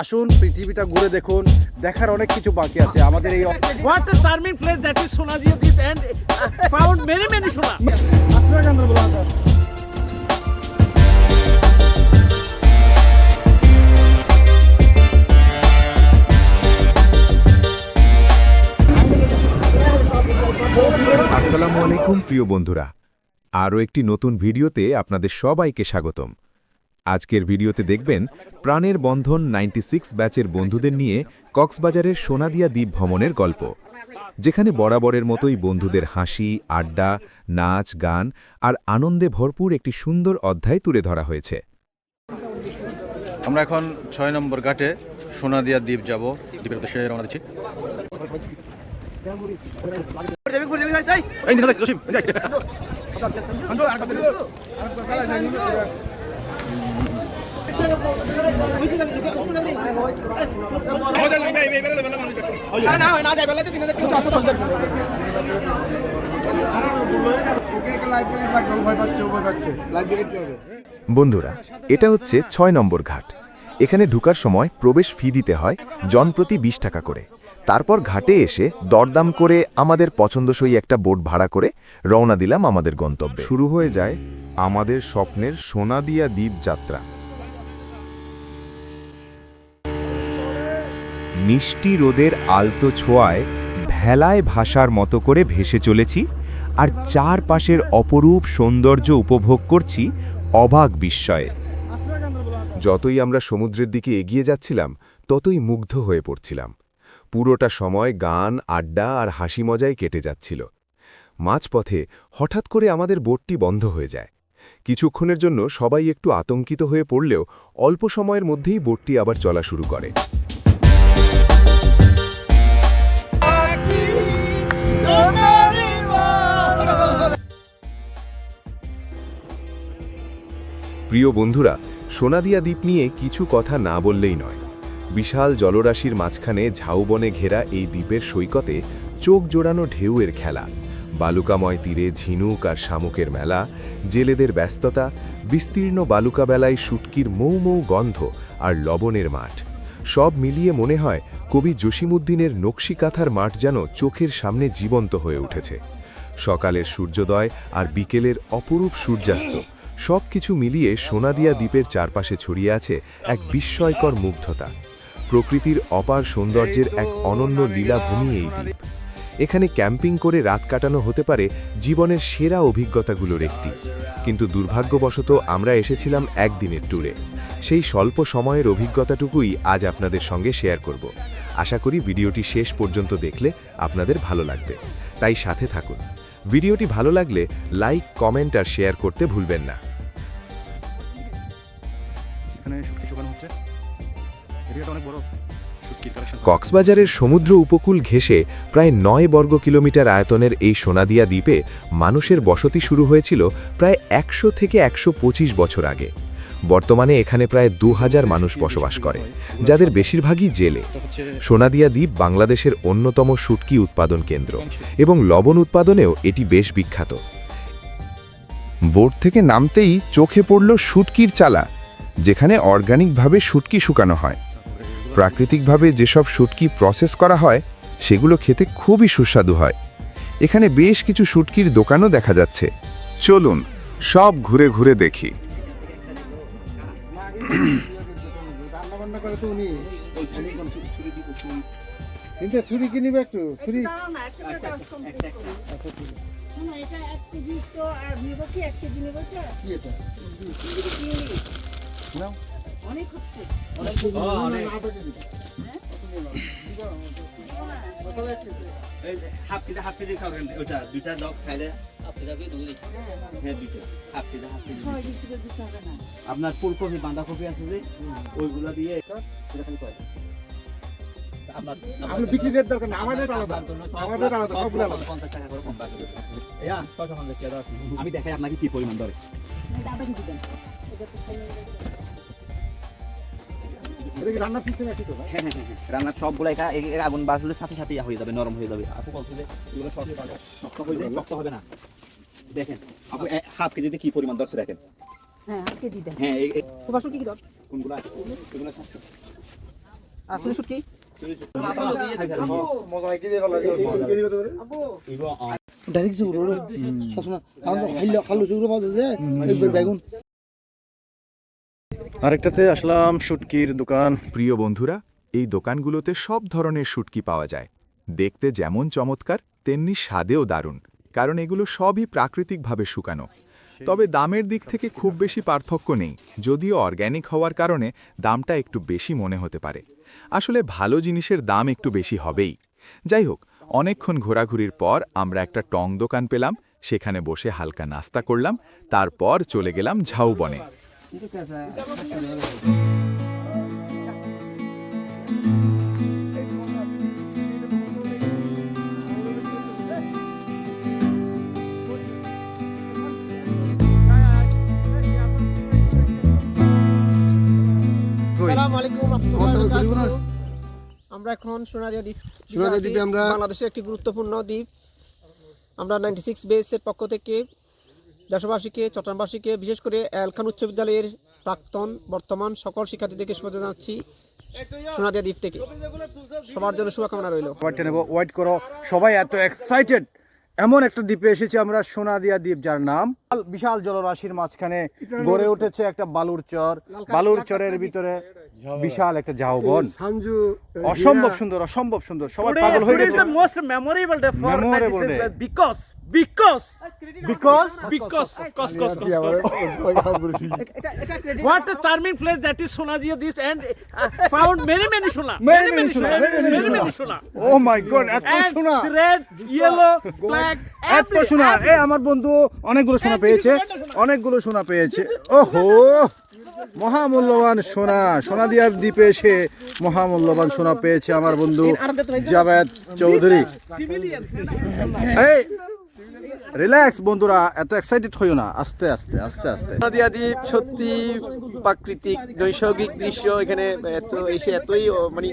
আসুন পৃথিবীটা ঘুরে দেখুন দেখার অনেক কিছু বাকি আছে। আমাদের এই What a charming place that is Sonadia Deep and uh, found many many Sona. আসসালামু আলাইকুম প্রিয় বন্ধুরা। আরও একটি নতুন ভিডিওতে আপনাদের সবাইকে স্বাগতম। আজকের ভিডিওতে দেখবেন প্রাণের বন্ধন 96 ব্যাচের বন্ধুদের নিয়ে কক্সবাজারের সোনাদিয়া দ্বীপ ভ্রমণের গল্প যেখানে বরাবরের মতোই বন্ধুদের হাসি আড্ডা নাচ গান আর আনন্দে ভরপুর একটি সুন্দর অধ্যায় তুলে ধরা হয়েছে আমরা এখন ছয় নম্বর ঘাটে সোনাদিয়া দ্বীপ যাব দ্বীপের উদ্দেশ্যে রওনা দিচ্ছি বন্ধুরা, এটা হচ্ছে ছয় নম্বর ঘাট। এখানে ঢুকার সময় প্রবেশ ফি দিতে হয় জনপ্রতি বিশ টাকা করে। তারপর ঘাটে এসে দরদাম করে আমাদের পছন্দসই একটা বোট ভাড়া করে রওনা দিলাম আমাদের গন্তব্যে। শুরু হয়ে যায় আমাদের স্বপ্নের সোনাদিয়া দ্বীপ যাত্রা। মিষ্টি রোদের আলতো ছোঁয়ায় ভেলায় ভাষার মতো করে ভেসে চলেছি আর চারপাশের অপরূপ সৌন্দর্য উপভোগ করছি অবাক বিস্ময়ে। যতই আমরা সমুদ্রের দিকে এগিয়ে যাচ্ছিলাম, ততই মুগ্ধ হয়ে পড়ছিলাম। পুরোটা সময় গান, আড্ডা আর হাসি মজায় কেটে যাচ্ছিল। মাঝপথে হঠাৎ করে আমাদের বোটটি বন্ধ হয়ে যায়। কিছুক্ষণের জন্য সবাই একটু আতঙ্কিত হয়ে পড়লেও অল্প সময়ের মধ্যেই বোটটি আবার চলা শুরু করে। প্রিয় বন্ধুরা, সোনাদিয়া দ্বীপ নিয়ে কিছু কথা না বললেই নয়। বিশাল জলরাশির মাঝখানে ঝাউবনে ঘেরা এই দ্বীপের সৈকতে চোখ জোড়ানো ঢেউয়ের খেলা। বালুকাময় তীরে ঝিনুক আর শামুকের মেলা, জেলেদের ব্যস্ততা, বিস্তীর্ণ বালুকাবেলায় শুটকির মৌ মৌ গন্ধ আর লবণের মাঠ। সব মিলিয়ে মনে হয় কবি জসিমুদ্দিনের নকশিকাথার মাঠ যেন চোখের সামনে জীবন্ত হয়ে উঠেছে। সকালের সূর্যোদয় আর বিকেলের অপরূপ সূর্যাস্ত সব কিছু মিলিয়ে সোনাদিয়া দ্বীপের চারপাশে ছড়িয়ে আছে এক বিস্ময়কর মুগ্ধতা। প্রকৃতির অপার সৌন্দর্যের এক অনন্য লীলাভূমি এই দ্বীপ। এখানে ক্যাম্পিং করে রাত কাটানো হতে পারে জীবনের সেরা অভিজ্ঞতাগুলোর একটি। কিন্তু দুর্ভাগ্যবশত আমরা এসেছিলাম একদিনের ট্যুরে। সেই স্বল্প সময়ের অভিজ্ঞতাটুকুই আজ আপনাদের সঙ্গে শেয়ার করব। আশা করি ভিডিওটি শেষ পর্যন্ত দেখলে আপনাদের ভালো লাগবে। তাই সাথে থাকুন। ভিডিওটি ভালো লাগলে লাইক, কমেন্ট আর শেয়ার করতে ভুলবেন না। এখানে শুকানো হচ্ছে। এরিয়াটা অনেক বড়। কক্সবাজারের সমুদ্র উপকূল ঘেঁষে প্রায় নয় বর্গ কিলোমিটার আয়তনের এই সোনাদিয়া দ্বীপে মানুষের বসতি শুরু হয়েছিল প্রায় একশো থেকে একশো পঁচিশ বছর আগে। বর্তমানে এখানে প্রায় দু হাজার মানুষ বসবাস করে যাদের বেশিরভাগই জেলে। সোনাদিয়া দ্বীপ বাংলাদেশের অন্যতম শুটকি উৎপাদন কেন্দ্র এবং লবণ উৎপাদনেও এটি বেশ বিখ্যাত। বোর্ড থেকে নামতেই চোখে পড়ল শুটকির চালা যেখানে অর্গানিকভাবে শুটকি শুকানো হয়। প্রাকৃতিকভাবে যেসব শুটকি প্রসেস করা হয় সেগুলো খেতে খুবই সুস্বাদু হয়। এখানে বেশ কিছু শুটকির দোকানও দেখা যাচ্ছে। চলুন সব ঘুরে ঘুরে দেখি। এটা এক কেজি আর অনেক হচ্ছে। হাফ কেজি হাফ কেজি খাবেন ওটা দুইটা দাও খাইলে। হ্যাঁ আপনার ফুলকপি বাঁধাকপি আছে যে ওইগুলো দিয়ে সেটা আপনার বিক্রি রেট দরকার না আমাদের আলাদা। আমাদের আলাদা সবগুলো আলাদা। পঞ্চাশ টাকা করে কম আমি দেখাই আপনাকে কি পরিমাণ ধরে দাদা কি দিবেন। এটা তো খাইলে এটা কি রান্নার সিস্টেম আছে তো হ্যাঁ হ্যাঁ হ্যাঁ। রান্নার সবগুলো আগুন বাসলে সাথে সাথে ইয়া হয়ে যাবে নরম হয়ে যাবে। আপু বলছে যে এগুলো শক্ত শক্ত হয়ে যায় শক্ত হবে না। দেখেন আপু হাফ কেজিতে কি পরিমাণ দেখেন? হ্যাঁ হাফ কেজি দেন। হ্যাঁ তোমার কি কি দর? কোনগুলা? এগুলো সাতশো। আসলে শুটকি আরেকটাতে আসলাম শুটকির দোকান। প্রিয় বন্ধুরা এই দোকানগুলোতে সব ধরনের শুটকি পাওয়া যায়। দেখতে যেমন চমৎকার তেমনি স্বাদেও দারুণ কারণ এগুলো সবই প্রাকৃতিকভাবে শুকানো। তবে দামের দিক থেকে খুব বেশি পার্থক্য নেই যদিও অর্গ্যানিক হওয়ার কারণে দামটা একটু বেশি মনে হতে পারে। আসলে ভালো জিনিসের দাম একটু বেশি হবেই। যাই হোক অনেকক্ষণ ঘোরাঘুরির পর আমরা একটা টং দোকান পেলাম সেখানে বসে হালকা নাস্তা করলাম তারপর চলে গেলাম ঝাউবনে। আমরা এখন সোনাদিয়া দ্বীপ সোনাদিয়া দ্বীপে আমরা বাংলাদেশের একটি গুরুত্বপূর্ণ দ্বীপ। আমরা নাইনটি সিক্স বেসের পক্ষ থেকে দেশবাসীকে চট্টগ্রামবাসীকে বিশেষ করে এলখান উচ্চ বিদ্যালয়ের প্রাক্তন বর্তমান সকল শিক্ষার্থীদেরকে শুভেচ্ছা জানাচ্ছি সোনাদিয়া দ্বীপ থেকে। সবার জন্য শুভকামনা রইল। নেব ওয়াইট করো। সবাই এত এক্সাইটেড এমন একটা দ্বীপে এসেছি আমরা সোনাদিয়া দ্বীপ যার নাম বিশাল জলরাশির মাঝখানে গড়ে উঠেছে একটা বালুর চর বালুর চরের ভিতরে বিশাল একটা ঝাউবন অসম্ভব সুন্দর অসম্ভব সুন্দর সবাই পাগল হয়ে গেছে the most memorable day for Memorable day. West because because because cos cos cos. What a charming place that is Sonadia this and uh, found many many Sona Many, many Sona, many, many Sona. many Sona ও এত and red yellow black এত শোনা এ আমার বন্ধু অনেকগুলো সোনা পেয়েছে অনেকগুলো সোনা পেয়েছে ওহো মহামূল্যবান সোনা সোনা দিয়ার দ্বীপে এসে মহামূল্যবান সোনা পেয়েছে আমার বন্ধু জাভেদ চৌধুরী। এই রিল্যাক্স বন্ধুরা এত এক্সাইটেড হইও না আস্তে আস্তে আস্তে আস্তে। নদিয়া দ্বীপ সত্যি প্রাকৃতিক নৈসর্গিক দৃশ্য এখানে এত এসে এতই মানে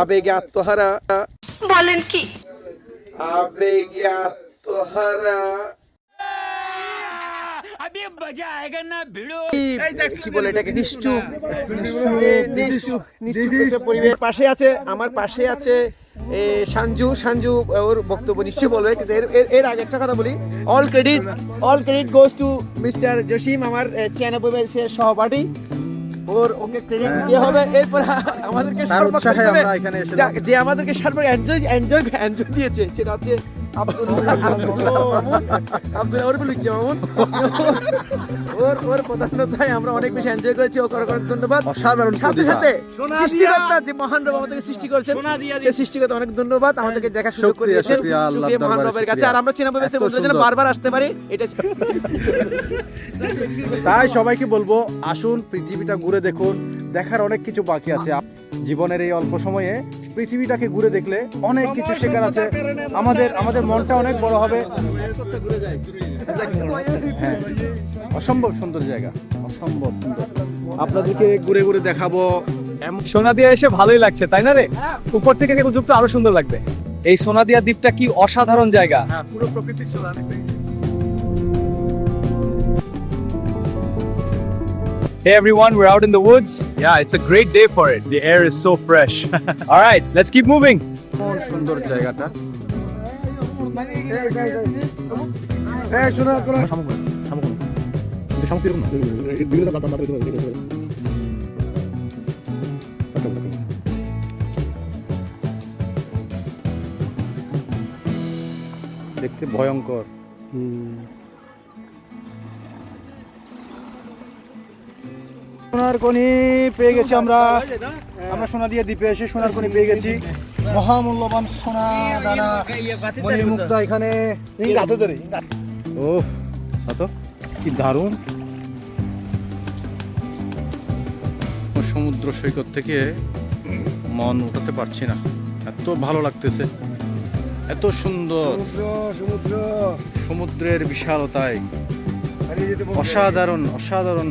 আবেগে আত্মহারা। বলেন কি? আবেগে আত্মহারা। কি- কি বলে এটাকে? নিশ্চুপ। নিশ্চুপ নিশ্চুপ একটা পরিবেশ পাশে আছে আমার পাশে আছে এ, সাঞ্জু সাঞ্জু ওর বক্তব্য নিশ্চয়ই বলবে। কিন্তু এর আগে একটা কথা বলি। All credit all credit goes to mister Jasim আমার ছিয়ানব্বই বয়সের সহপাঠী। ওর ওকে ক্রেডিট দিতে হবে। এরপর আমাদেরকে। যা- আমাদেরকে সর্বাত্মক এনজয় এনজয় এনজয় দিয়েছে সেটা হচ্ছে আব্দুল মামুন আব্দুল অরবুল মামুন ওর ওর প্রধানতায় আমরা অনেক বেশি এনজয় করেছি ও অনেক অনেক ধন্যবাদ। অসাধারণ সাথে সাথে সৃষ্টিকর্তা যে মহান রব আমাদেরকে সৃষ্টি করেছেন সে সৃষ্টিকর্তা অনেক ধন্যবাদ আমাদেরকে দেখা সুযোগ করে দিয়েছেন শুকরিয়া, আল্লাহর শুকরিয়া মহান রবের কাছে আর আমরা চিনাবো বেসে এত বন্ধুরা বারবার আসতে পারি এটা তাই সবাইকে বলব আসুন পৃথিবীটা ঘুরে দেখুন দেখার অনেক কিছু বাকি আছে। আপ- জীবনের এই অল্প সময়ে পৃথিবীটাকে ঘুরে দেখলে অনেক কিছু শেখার আছে। আমাদের আমাদের মনটা অনেক বড় হবে। হ্যাঁ। অসম্ভব সুন্দর জায়গা। অসম্ভব সুন্দর। আপনাদেরকে ঘুরে ঘুরে দেখাবো। সোনাদিয়া এসে ভালোই লাগছে, তাই না রে? উপর থেকে দ্বীপটা আরও সুন্দর লাগবে। এই সোনাদিয়া দ্বীপটা কি অসাধারণ জায়গা। পুরো প্রকৃতির Hey everyone, we're out in the woods. Yeah, it's a great day for it. The air is so fresh. All right, let's keep moving. কোন সুন্দর জায়গাটা হ্যাঁ শোনা সোনার কনি পেয়ে গেছি আমরা। আমরা সোনা দিয়ে দ্বীপে এসে সোনার কনি পেয়ে গেছি। মহামূল্যবান সোনা দানা মণি মুক্তা এখানে ও সাত কি দারুণ। সমুদ্র সৈকত থেকে মন উঠাতে পারছি না। এত ভালো লাগতেছে। এত সুন্দর। সমুদ্র সমুদ্রের বিশালতায়। অসাধারণ অসাধারণ।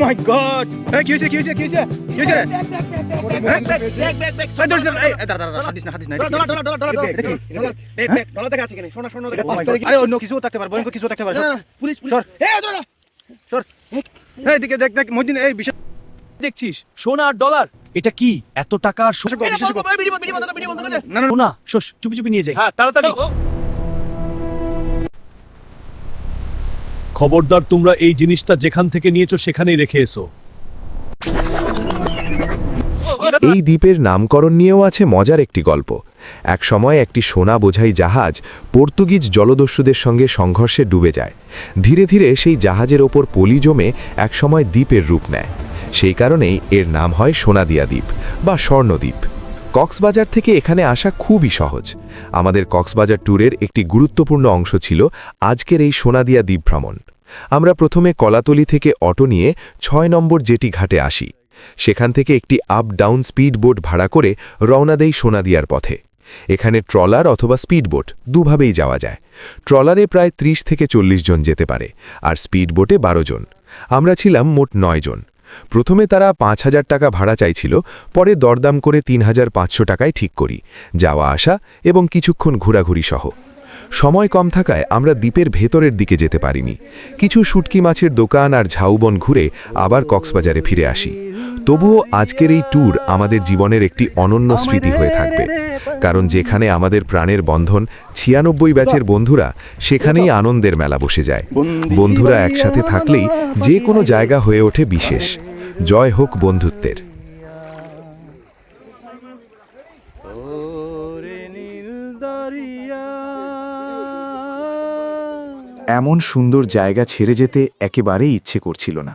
মাই গড এই কি হয়েছে কি হয়েছে কি কি Oh my God. দেখছিস সোনা আর ডলার এটা কি এত টাকা সোনা চুপি চুপি নিয়ে যাই হ্যাঁ তাড়াতাড়ি খবরদার, তোমরা এই জিনিসটা যেখান থেকে নিয়েছো সেখানেই রেখে এসো। এই দ্বীপের নামকরণ নিয়েও আছে মজার একটি গল্প। এক সময় একটি সোনা বোঝাই জাহাজ পর্তুগিজ জলদস্যুদের সঙ্গে সংঘর্ষে ডুবে যায়। ধীরে ধীরে সেই জাহাজের ওপর পলি জমে একসময় দ্বীপের রূপ নেয়। সেই কারণেই এর নাম হয় সোনাদিয়া দ্বীপ বা স্বর্ণদ্বীপ। কক্সবাজার থেকে এখানে আসা খুবই সহজ। আমাদের কক্সবাজার ট্যুরের একটি গুরুত্বপূর্ণ অংশ ছিল আজকের এই সোনাদিয়া দ্বীপ ভ্রমণ। আমরা প্রথমে কলাতলি থেকে অটো নিয়ে ছয় নম্বর জেটি ঘাটে আসি। সেখান থেকে একটি আপ ডাউন স্পিড বোট ভাড়া করে রওনা দেই সোনাদিয়ার পথে। এখানে ট্রলার অথবা স্পিড বোট দুভাবেই যাওয়া যায়। ট্রলারে প্রায় ৩০ থেকে চল্লিশ জন যেতে পারে, আর স্পিড বোটে বারো জন। আমরা ছিলাম মোট নয় জন। প্রথমে তারা পাঁচ হাজার টাকা ভাড়া চাইছিল, পরে দরদাম করে তিন হাজার পাঁচশো টাকায় ঠিক করি, যাওয়া আসা এবং কিছুক্ষণ ঘোরাঘুরি সহ। সময় কম থাকায় আমরা দ্বীপের ভেতরের দিকে যেতে পারিনি। কিছু শুটকি মাছের দোকান আর ঝাউবন ঘুরে আবার কক্সবাজারে ফিরে আসি। তবুও আজকের এই ট্যুর আমাদের জীবনের একটি অনন্য স্মৃতি হয়ে থাকবে। কারণ যেখানে আমাদের প্রাণের বন্ধন, ছিয়ানব্বই ব্যাচের বন্ধুরা, সেখানেই আনন্দের মেলা বসে যায়। বন্ধুরা একসাথে থাকলেই যে কোনো জায়গা হয়ে ওঠে বিশেষ। জয় হোক বন্ধুত্বের। এমন সুন্দর জায়গা ছেড়ে যেতে একেবারেই ইচ্ছে করছিল না।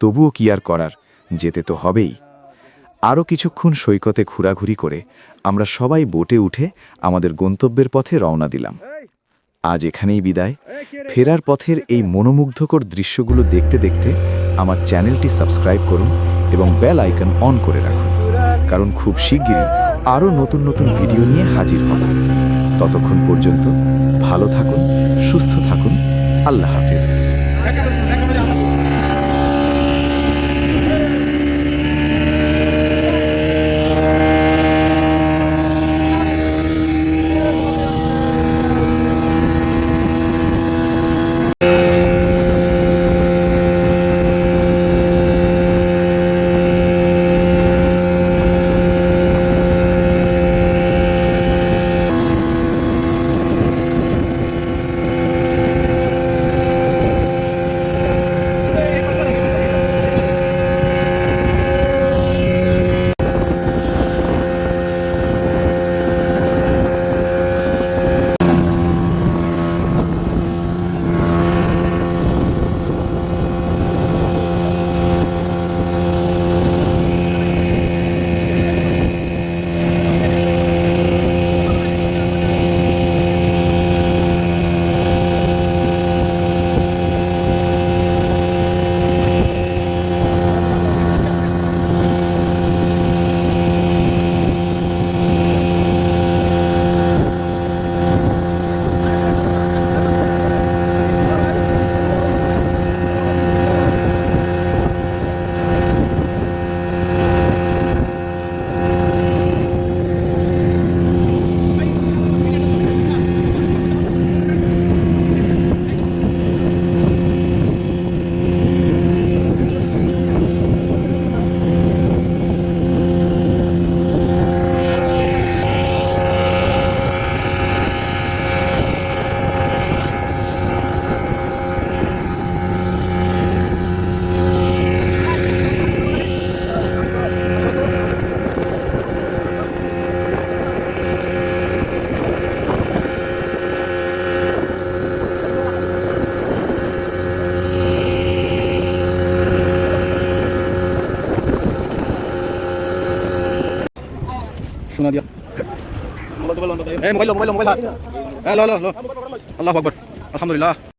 তবুও কি আর করার? যেতে তো হবেই। আরও কিছুক্ষণ সৈকতে ঘোরাঘুরি করে আমরা সবাই বোটে উঠে আমাদের গন্তব্যের পথে রওনা দিলাম। আজ এখানেই বিদায়। ফেরার পথের এই মনোমুগ্ধকর দৃশ্যগুলো দেখতে দেখতে আমার চ্যানেলটি সাবস্ক্রাইব করুন এবং বেল আইকন অন করে রাখুন। কারণ খুব শিগগিরই আরও নতুন নতুন ভিডিও নিয়ে হাজির হব। ততক্ষণ পর্যন্ত ভালো থাকুন, সুস্থ থাকুন আল্লাহ হাফেজ এই মোবাইল মোবাইল মোবাইল হ্যাঁ লো লো লো। আল্লাহ আকবর আলহামদুলিল্লাহ।